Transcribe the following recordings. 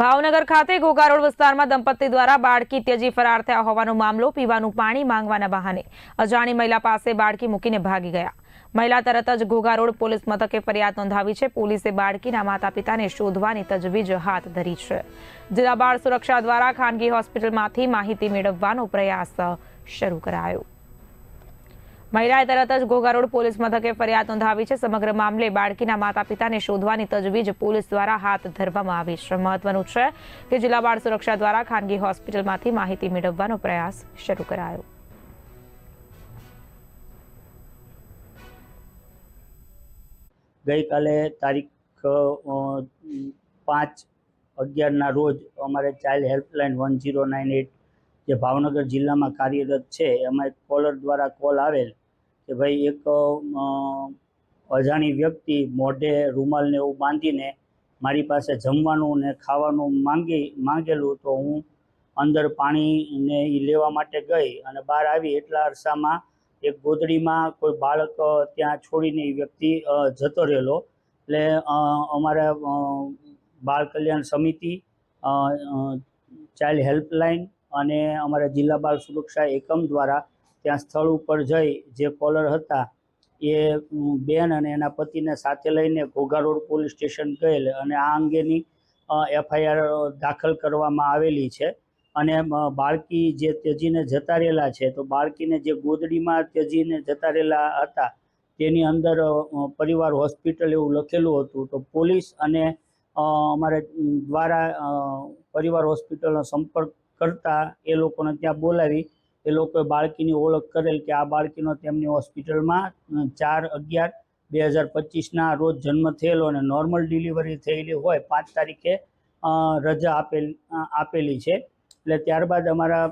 ભાવનગર ખાતે ઘોઘા વિસ્તારમાં દંપતી દ્વારા બાળકી ત્યજી ફરાર થયા હોવાનો મામલો, પીવાનું પાણી માંગવાના બહાને અજાણી મહિલા પાસે બાળકી મૂકીને ભાગી ગયા. મહિલા તરત જ ઘોઘા રોડ પોલીસ મથકે ફરિયાદ નોંધાવી છે. પોલીસે બાળકીના માતા પિતાને શોધવાની તજવીજ હાથ ધરી છે. જિલ્લા બાળ સુરક્ષા દ્વારા ખાનગી હોસ્પિટલમાંથી માહિતી મેળવવાનો પ્રયાસ શરૂ કરાયો. મહિલાએ તરત જ ઘોઘા પોલીસ મથકે ફરિયાદ નોંધાવી છે. સમગ્ર મામલે બાળકીના માતા પિતાને શોધવાની તજવીજ પોલીસ દ્વારા હાથ ધરવામાં આવી છે. મહત્વનું છે કે જિલ્લા બાળ સુરક્ષા દ્વારા ખાનગી હોસ્પિટલમાંથી માહિતી મેળવવાનો પ્રયાસ શરૂ કરાયો. ગઈકાલે તારીખ પાંચ અગિયારના રોજ અમારે child helpline one zero nine eight જે ભાવનગર જિલ્લામાં કાર્યરત છે, એમાં એક કોલર દ્વારા કોલ આવેલ કે ભાઈ એક અજાણી વ્યક્તિ મોઢે રૂમાલને એવું બાંધીને મારી પાસે જમવાનું ને ખાવાનું માંગી, માંગેલું તો હું અંદર પાણીને એ લેવા માટે ગઈ અને બહાર આવી એટલા અરસામાં એક ગોદડીમાં કોઈ બાળક ત્યાં છોડીને એ વ્યક્તિ જતો રહેલો. એટલે અમારા બાળ કલ્યાણ સમિતિ ચાઇલ્ડ હેલ્પલાઇન અને અમારા જિલ્લા બાળ સુરક્ષા એકમ દ્વારા ત્યાં સ્થળ ઉપર જઈ જે કોલર હતા, એ બેન અને એના પતિને સાથે લઈને ઘોઘા રોડ પોલીસ સ્ટેશન ગયેલ અને આ અંગેની એફઆઈઆર દાખલ કરવામાં આવેલી છે. અને બાળકી જે ત્યજીને જતા રહેલા છે, તો બાળકીને જે ગોદડીમાં ત્યજીને જતા રહેલા હતા, તેની અંદર પરિવાર હોસ્પિટલ એવું લખેલું હતું. તો પોલીસ અને અમારે દ્વારા પરિવાર હોસ્પિટલનો સંપર્ક કરતા એ લોકોને ત્યાં બોલાવી એ લોકોએ બાળકીની ઓળખ કરેલ કે આ બાળકીનો તેમની હોસ્પિટલમાં ચાર અગિયાર બે હજાર પચીસના રોજ જન્મ થયેલો અને નોર્મલ ડિલિવરી થયેલી હોય પાંચ તારીખે રજા આપેલ આપેલી છે. એટલે ત્યારબાદ અમારા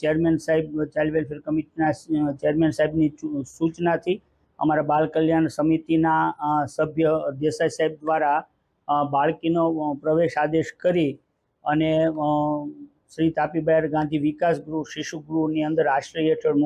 ચેરમેન સાહેબ, ચાઇલ્ડ વેલફેર કમિટીના ચેરમેન સાહેબની સૂચનાથી અમારા બાળ કલ્યાણ સમિતિના સભ્ય દેસાઈ સાહેબ દ્વારા બાળકીનો પ્રવેશ આદેશ કરી અને શ્રી તાપીબાયર ગાંધી વિકાસ ગૃહ શિશુ ગૃહની અંદર આશ્રય હેઠળ